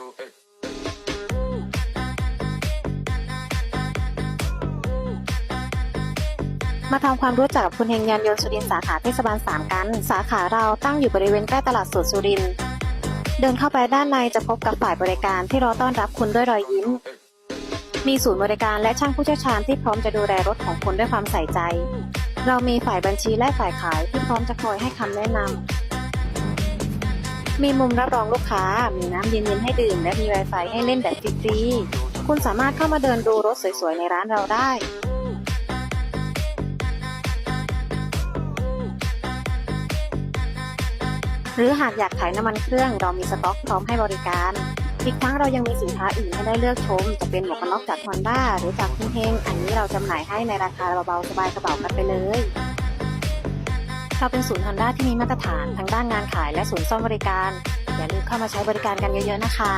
do it. มาทำความรู้จักกับคุณเฮงยานยนต์สุรินสาขาเทศบาลสามกัน สาขาเราตั้งอยู่บริเวณใกล้ตลาดสดสุรินเดินเข้าไปด้านในจะพบกับฝ่ายบริการที่รอต้อนรับคุณด้วยรอยยิ้ม มีศูนย์บริการและช่างผู้เชี่ยวชาญที่พร้อมจะดูแลรถของคุณด้วยความใส่ใจ เรามีฝ่ายบัญชีและฝ่ายขายที่พร้อมจะคอยให้คำแนะนำ มีมุมรับรองลูกค้า มีน้ำเย็นๆให้ดื่ม และมี Wi-Fi ให้เล่นแบบฟรีๆคุณสามารถเข้ามาเดินดูรถสวยๆ ในร้านเราได้หรือหากอยากขายน้ำมันเครื่องเรามีสต็อกพร้อมให้บริการ อีกทั้งเรายังมีสินค้าอื่นให้ได้เลือกชม จะเป็นหมวกกันน็อกจากฮอนด้าหรือจากคุณเฮง อันนี้เราจำหน่ายให้ในราคาเบาๆสบายกระเป๋ากันไปเลย เราเป็นศูนย์ฮอนด้าที่มีมาตรฐานทั้งด้านงานขายและศูนย์ซ่อมบริการ อย่าลืมเข้ามาใช้บริการกันเยอะๆนะคะ